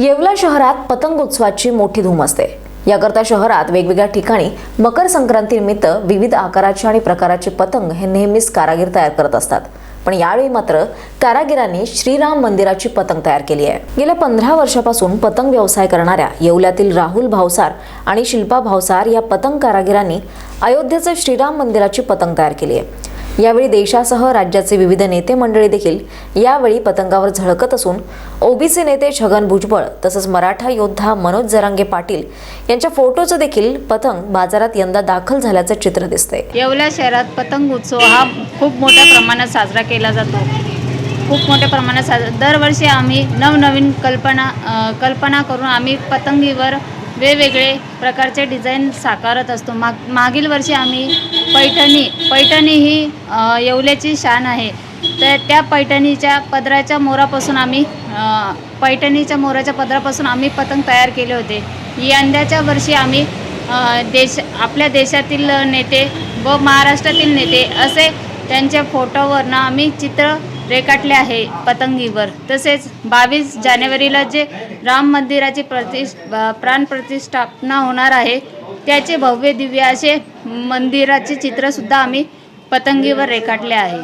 येवला शहरात पतंगोत्सवाची मोठी धूम असते. याकरता शहरात वेगवेगळ्या ठिकाणी मकर संक्रांतीनिमित्त विविध आकाराचे आणि प्रकाराचे पतंग हे नेहमीच कारागीर तयार करत असतात. पण यावेळी मात्र कारागिरांनी श्रीराम मंदिराची पतंग तयार केली आहे. गेल्या पंधरा वर्षापासून पतंग व्यवसाय करणाऱ्या येवल्यातील राहुल भावसार आणि शिल्पा भावसार या पतंग कारागिरांनी अयोध्येचं श्रीराम मंदिराची पतंग तयार केली आहे. यावेळी देशासह राज्याचे विविध नेते मंडळी देखील यावेळी पतंगावर झळकत असून ओबीसी नेते छगन भुजबळ तसंच मराठा योद्धा मनोज जरांगे पाटील यांच्या फोटोचं देखील पतंग बाजारात यंदा दाखल झाल्याचं चित्र दिसते येवला शहरात पतंग उत्सव हा खूप मोठ्या प्रमाणात साजरा केला जातो. खूप मोठ्या प्रमाणात साजरा दरवर्षी आम्ही नवनवीन कल्पना कल्पना करून आम्ही पतंगीवर वेगवेगळे प्रकारचे डिझाईन साकारत असतो. माग मागील वर्षी आम्ही पैठणी पैठणी ही येवल्याची शान आहे. तर त्या पैठणीच्या पदराच्या मोरापासून आम्ही पैठणीच्या मोराच्या पदरापासून आम्ही पतंग तयार केले होते. यंदाच्या वर्षी आम्ही देश आपल्या देशातील नेते व महाराष्ट्रातील नेते असे त्यांच्या फोटोवरनं आम्ही चित्र रेखाटले आहे पतंगीवर. तसेच बावीस जानेवारीला जे राम मंदिराची प्रतिष्ठ प्राणप्रतिष्ठापना होणार आहे त्याचे भव्य दिव्य असे मंदिराचे चित्रसुद्धा आम्ही पतंगीवर रेखाटले आहे.